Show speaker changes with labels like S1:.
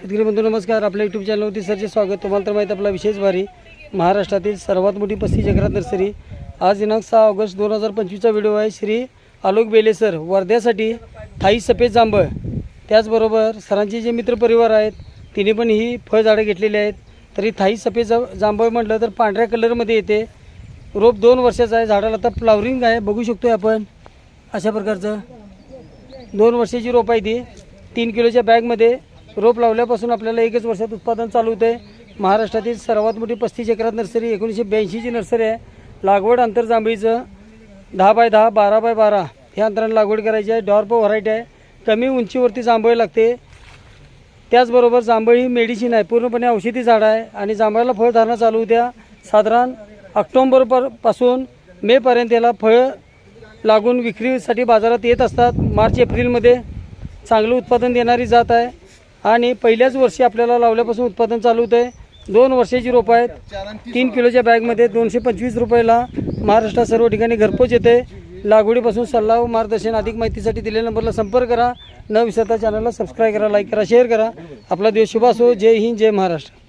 S1: शेतकरी बंधू नमस्कार. आपल्या यूट्यूब चॅनलवरती सरचे स्वागत. तुम्हाला तर माहीत आपला विशेष भारी महाराष्ट्रातील सर्वात मोठी पस्तीस जगरात नर्सरी. आज दिनांक सहा ऑगस्ट दोन हजार पंचवीसचा व्हिडिओ आहे. श्री आलोक बेले सर वर्ध्यासाठी थाई सफेद जांभळ. त्याचबरोबर सरांचे जे मित्रपरिवार आहेत तिने पण ही फळझाडं घेतलेली आहेत. तरी थाई सफेद जा जांभळ म्हटलं तर पांढऱ्या कलरमध्ये येते. रोप दोन वर्षाचं आहे. झाडाला आता फ्लावरिंग आहे. बघू शकतो आहे आपण. अशा प्रकारचं. दोन वर्षाची रोप आहे ती. तीन किलोच्या बॅगमध्ये रोप लावल्यापासून आपल्याला एकच वर्षात उत्पादन चालू होते महाराष्ट्रातील सर्वात मोठी पस्तीस एकरात नर्सरी एकोणीसशे ब्याऐंशीची नर्सरी आहे. लागवड अंतर जांभळीचं दहा बाय दहा बारा बाय बारा ह्या अंतराने लागवड करायची आहे. डॉर्प व्हरायटी आहे. कमी उंचीवरती जांभळी लागते. त्याचबरोबर जांभळी ही मेडिसिन आहे. पूर्णपणे औषधी झाड आहे आणि जांभळाला फळधारणा चालू होत्या. साधारण ऑक्टोंबर पर- पासून मेपर्यंत याला फळं लागून विक्रीसाठी बाजारात येत असतात. मार्च एप्रिलमध्ये चांगलं उत्पादन देणारी जात आहे. आणि पहिल्याच वर्षी आपल्याला लावल्यापासून उत्पादन चालू होतं आहे दोन वर्षाची रोपं आहेत. तीन किलोच्या बॅगमध्ये दोनशे पंचवीस रुपयाला महाराष्ट्रात सर्व ठिकाणी घरपोच येते लागवडीपासून सल्ला व मार्गदर्शन अधिक माहितीसाठी दिलेल्या नंबरला संपर्क करा. न विसरता चॅनलला सबस्क्राईब करा लाईक करा शेअर करा. आपला दिवस शुभ असो. जय हिंद जय महाराष्ट्र.